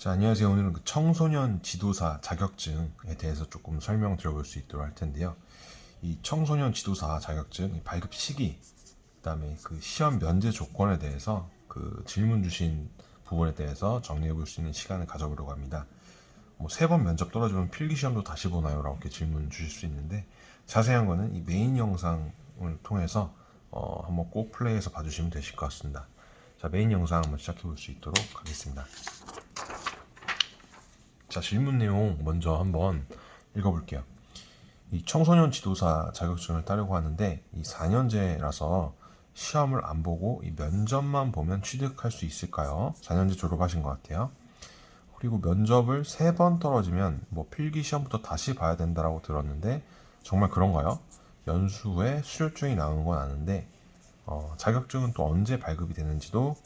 자, 안녕하세요. 오늘은 그 청소년 지도사 자격증에 대해서 조금 설명 드려볼 수 있도록 할 텐데요. 이 청소년 지도사 자격증 이 발급 시기, 그다음에 그 시험 면제 조건에 대해서 그 질문 주신 부분에 대해서 정리해 볼 수 있는 시간을 가져보려고 합니다. 뭐 세 번 면접 떨어지면 필기 시험도 다시 보나요? 라고 이렇게 질문 주실 수 있는데 자세한 거는 이 메인 영상을 통해서 어, 한번 꼭 플레이해서 봐주시면 되실 것 같습니다. 자, 메인 영상 한번 시작해 볼 수 있도록 하겠습니다. 자, 질문 내용 먼저 한번 읽어볼게요. 이 청소년 지도사 자격증을 따려고 하는데 이 4년제라서 시험을 안 보고 이 면접만 보면 취득할 수 있을까요? 4년제 졸업하신 것 같아요. 그리고 면접을 세 번 떨어지면 뭐 필기 시험부터 다시 봐야 된다라고 들었는데 정말 그런가요? 연수 후에 수료증이 나오는 건 아는데 어, 자격증은 또 언제 발급이 되는지도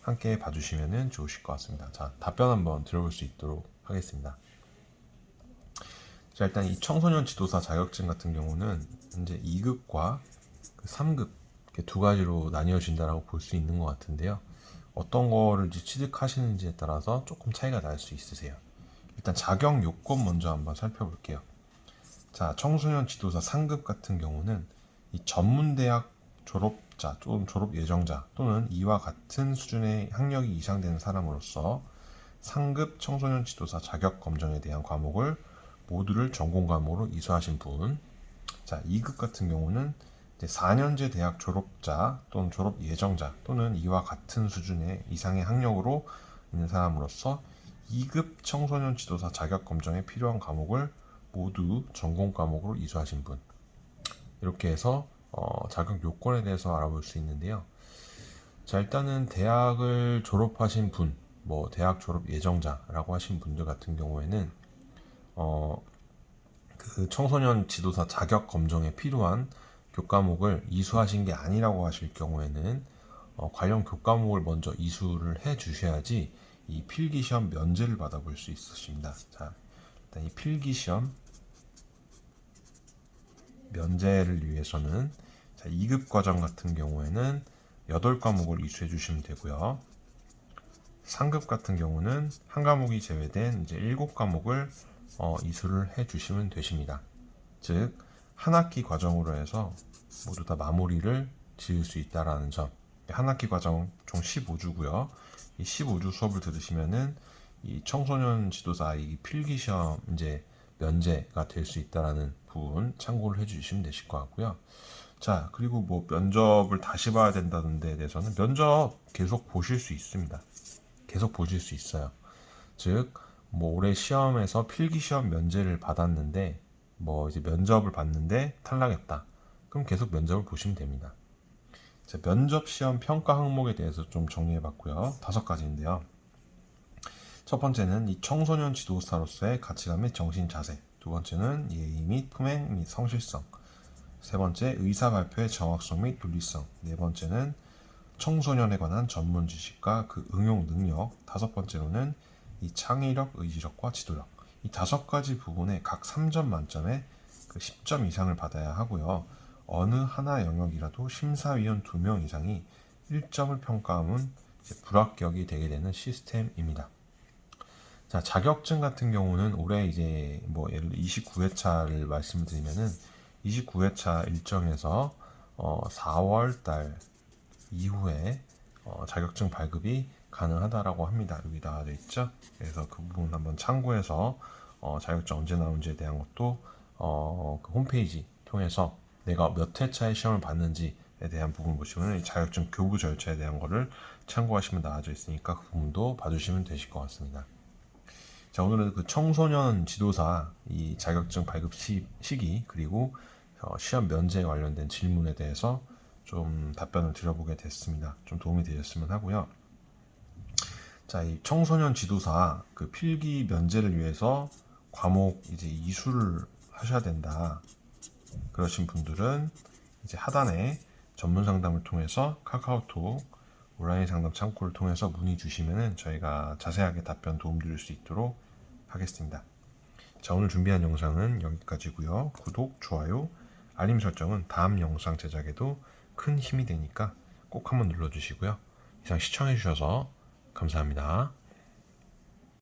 함께 봐주시면 좋으실 것 같습니다. 자, 답변 한번 들어볼 수 있도록 하겠습니다. 자, 일단 이 청소년 지도사 자격증 같은 경우는 이제 2급과 3급 이렇게 두 가지로 나뉘어진다라고 볼 수 있는 것 같은데요. 어떤 거를 취득하시는지에 따라서 조금 차이가 날 수 있으세요. 일단 자격 요건 먼저 한번 살펴볼게요. 자, 청소년 지도사 상급 같은 경우는 이 전문대학 졸업자 또는 졸업 예정자 또는 이와 같은 수준의 학력이 이상되는 사람으로서 상급 청소년 지도사 자격 검정에 대한 과목을 모두를 전공 과목으로 이수하신 분. 자, 2급 같은 경우는 이제 4년제 대학 졸업자 또는 졸업 예정자 또는 이와 같은 수준의 이상의 학력으로 있는 사람으로서 2급 청소년 지도사 자격 검정에 필요한 과목을 모두 전공 과목으로 이수하신 분. 이렇게 해서 어, 자격 요건에 대해서 알아볼 수 있는데요. 자, 일단은 대학을 졸업하신 분, 뭐 대학 졸업 예정자라고 하신 분들 같은 경우에는 어, 그 청소년 지도사 자격 검정에 필요한 교과목을 이수하신 게 아니라고 하실 경우에는 어, 관련 교과목을 먼저 이수를 해 주셔야지 이 필기 시험 면제를 받아볼 수 있으십니다. 자, 일단 이 필기 시험 면제를 위해서는 자, 2급 과정 같은 경우에는 8과목을 이수해 주시면 되고요. 상급 같은 경우는 한 과목이 제외된 이제 7과목을 어, 이수를 해 주시면 되십니다. 즉, 한 학기 과정으로 해서 모두 다 마무리를 지을 수 있다라는 점. 한 학기 과정 총 15주고요. 이 15주 수업을 들으시면은 이 청소년 지도사 이 필기 시험 이제 면제가 될 수 있다라는 부분 참고를 해 주시면 되실 것 같고요. 자, 그리고 뭐 면접을 다시 봐야 된다는 데 대해서는 면접 계속 보실 수 있습니다. 계속 보실 수 있어요. 즉, 뭐 올해 시험에서 필기 시험 면제를 받았는데 뭐 이제 면접을 봤는데 탈락했다. 그럼 계속 면접을 보시면 됩니다. 자, 면접 시험 평가 항목에 대해서 좀 정리해 봤고요. 다섯 가지인데요. 첫 번째는 이 청소년 지도사로서의 가치관 및 정신 자세. 두 번째는 예의 및 품행 및 성실성. 세 번째 의사 발표의 정확성 및 논리성. 네 번째는 청소년에 관한 전문 지식과 그 응용 능력. 다섯 번째로는 이 창의력, 의지력과 지도력. 이 다섯 가지 부분에 각 3점 만점에 그 10점 이상을 받아야 하고요. 어느 하나 영역이라도 심사위원 2명 이상이 1점을 평가하면 이제 불합격이 되게 되는 시스템입니다. 자, 자격증 같은 경우는 올해 이제 뭐 예를 들어 29회차를 말씀을 드리면은 29회차 일정에서 어 4월 달 이후에 어 자격증 발급이 가능하다라고 합니다. 여기 나와져 있죠. 그래서 그 부분 한번 참고해서 어 자격증 언제 나오는지에 대한 것도 어 그 홈페이지 통해서 내가 몇 회차의 시험을 봤는지에 대한 부분 보시면 이 자격증 교부 절차에 대한 거를 참고하시면 나와져 있으니까 그 부분도 봐주시면 되실 것 같습니다. 자 오늘은 그 청소년 지도사 이 자격증 발급 시, 기 그리고 어, 시험 면제 관련된 질문에 대해서 좀 답변을 드려보게 됐습니다. 좀 도움이 되셨으면 하고요. 자, 이 청소년 지도사 그 필기 면제를 위해서 과목 이제 이수를 하셔야 된다. 그러신 분들은 이제 하단에 전문 상담을 통해서 카카오톡 온라인 상담 창구를 통해서 문의 주시면은 저희가 자세하게 답변 도움 드릴 수 있도록 하겠습니다. 자, 오늘 준비한 영상은 여기까지고요. 구독, 좋아요, 알림 설정은 다음 영상 제작에도 큰 힘이 되니까 꼭 한번 눌러주시고요. 이상 시청해주셔서 감사합니다.